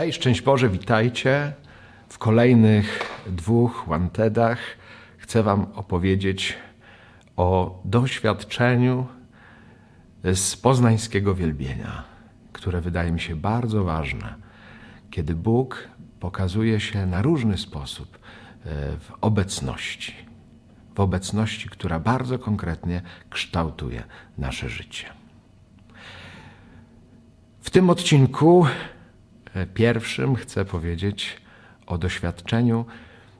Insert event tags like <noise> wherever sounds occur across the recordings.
Hej, szczęść Boże, witajcie. W kolejnych dwóch Wantedach chcę Wam opowiedzieć o doświadczeniu z poznańskiego wielbienia, które wydaje mi się bardzo ważne, kiedy Bóg pokazuje się na różny sposób e, w obecności. W obecności, która bardzo konkretnie kształtuje nasze życie. W tym odcinku pierwszym chcę powiedzieć o doświadczeniu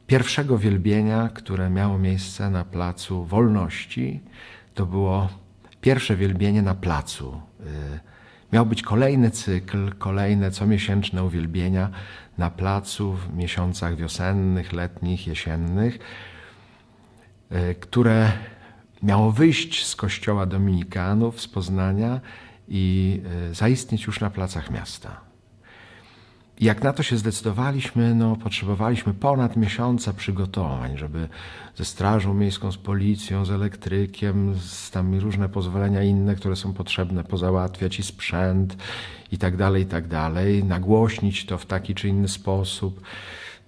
pierwszego wielbienia, które miało miejsce na Placu Wolności. To było pierwsze wielbienie na placu. E, Miał być kolejny cykl, kolejne comiesięczne uwielbienia na placu w miesiącach wiosennych, letnich, jesiennych, e, które miało wyjść z kościoła dominikanów z Poznania i e, zaistnieć już na placach miasta. Jak na to się zdecydowaliśmy, no, potrzebowaliśmy ponad miesiąca przygotowań, żeby ze Strażą Miejską, z Policją, z elektrykiem, z tam różne pozwolenia inne, które są potrzebne, pozałatwiać i sprzęt i tak dalej, i tak dalej, nagłośnić to w taki czy inny sposób.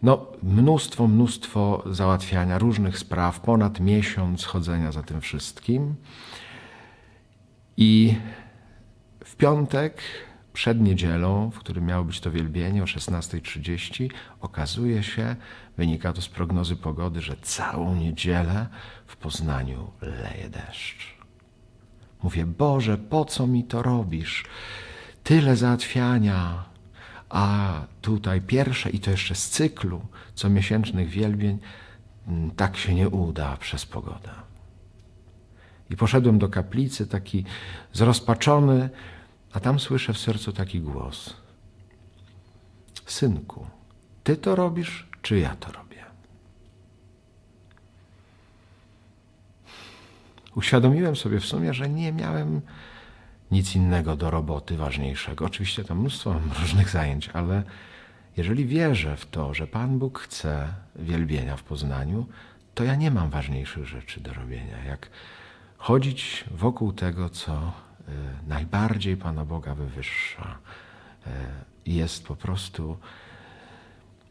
No, mnóstwo, mnóstwo załatwiania różnych spraw, ponad miesiąc chodzenia za tym wszystkim. I w piątek przed niedzielą, w którym miało być to wielbienie o 16.30, okazuje się, wynika to z prognozy pogody, że całą niedzielę w Poznaniu leje deszcz. Mówię, Boże, po co mi to robisz? Tyle załatwiania, a tutaj pierwsze i to jeszcze z cyklu comiesięcznych wielbień, mm, tak się nie uda przez pogodę. I poszedłem do kaplicy, taki zrozpaczony, a tam słyszę w sercu taki głos: Synku, ty to robisz, czy ja to robię? Uświadomiłem sobie w sumie, że nie miałem nic innego do roboty ważniejszego. Oczywiście tam mnóstwo <laughs> różnych zajęć, ale jeżeli wierzę w to, że Pan Bóg chce wielbienia w Poznaniu, to ja nie mam ważniejszych rzeczy do robienia, jak chodzić wokół tego, co najbardziej Pana Boga wywyższa i jest po prostu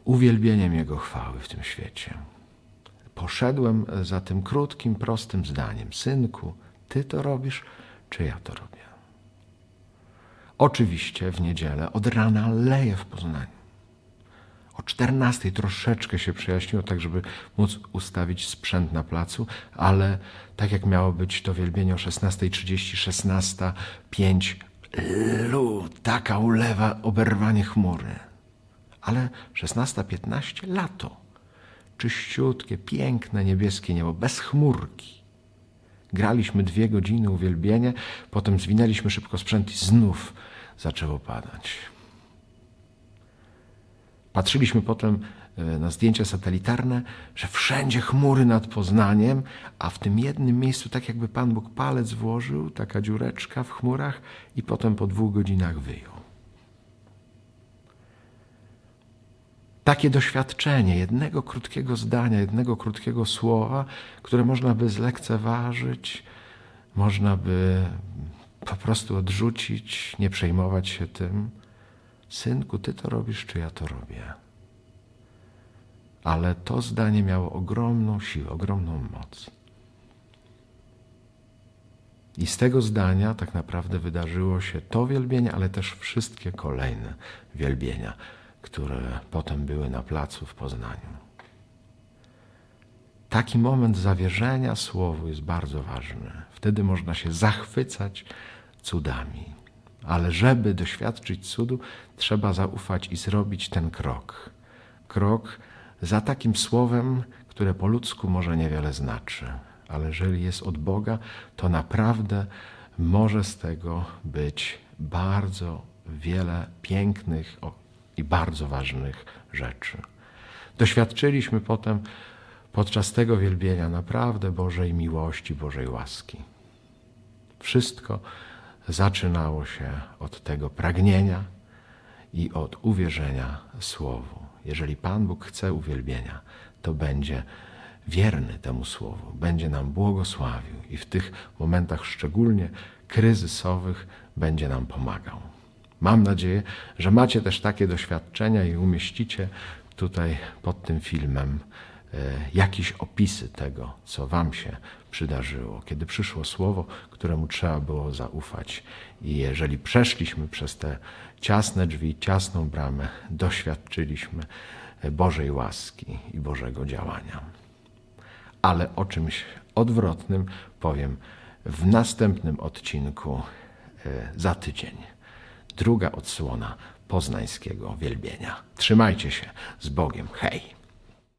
uwielbieniem Jego chwały w tym świecie. Poszedłem za tym krótkim, prostym zdaniem: Synku, ty to robisz, czy ja to robię? Oczywiście w niedzielę od rana leje w Poznaniu. O 14 troszeczkę się przejaśniło, tak żeby móc ustawić sprzęt na placu, ale tak jak miało być to wielbienie o 16.30, 16.05, lu, taka ulewa oberwanie chmury. Ale 16.15 lato. Czyściutkie, piękne, niebieskie niebo, bez chmurki. Graliśmy dwie godziny uwielbienie, potem zwinęliśmy szybko sprzęt i znów zaczęło padać. Patrzyliśmy potem e, na zdjęcia satelitarne, że wszędzie chmury nad Poznaniem, a w tym jednym miejscu, tak jakby Pan Bóg palec włożył, taka dziureczka w chmurach i potem po dwóch godzinach wyjął. Takie doświadczenie jednego krótkiego zdania, jednego krótkiego słowa, które można by zlekceważyć, można by po prostu odrzucić, nie przejmować się tym. Synku, ty to robisz, czy ja to robię? Ale to zdanie miało ogromną siłę, ogromną moc. I z tego zdania tak naprawdę wydarzyło się to wielbienie, ale też wszystkie kolejne wielbienia, które potem były na placu w Poznaniu. Taki moment zawierzenia słowu jest bardzo ważny. Wtedy można się zachwycać cudami. Ale żeby doświadczyć cudu, trzeba zaufać i zrobić ten krok. Krok za takim słowem, które po ludzku może niewiele znaczy, ale jeżeli jest od Boga, to naprawdę może z tego być bardzo wiele pięknych i bardzo ważnych rzeczy. Doświadczyliśmy potem podczas tego wielbienia naprawdę Bożej miłości, Bożej łaski. Wszystko zaczynało się od tego pragnienia i od uwierzenia Słowu. Jeżeli Pan Bóg chce uwielbienia, to będzie wierny temu Słowu, będzie nam błogosławił i w tych momentach szczególnie kryzysowych będzie nam pomagał. Mam nadzieję, że macie też takie doświadczenia i umieścicie tutaj pod tym filmem jakieś opisy tego, co Wam się przydarzyło, kiedy przyszło słowo, któremu trzeba było zaufać. I jeżeli przeszliśmy przez te ciasne drzwi, ciasną bramę, doświadczyliśmy Bożej łaski i Bożego działania. Ale o czymś odwrotnym powiem w następnym odcinku e, za tydzień. Druga odsłona poznańskiego wielbienia. Trzymajcie się z Bogiem. Hej!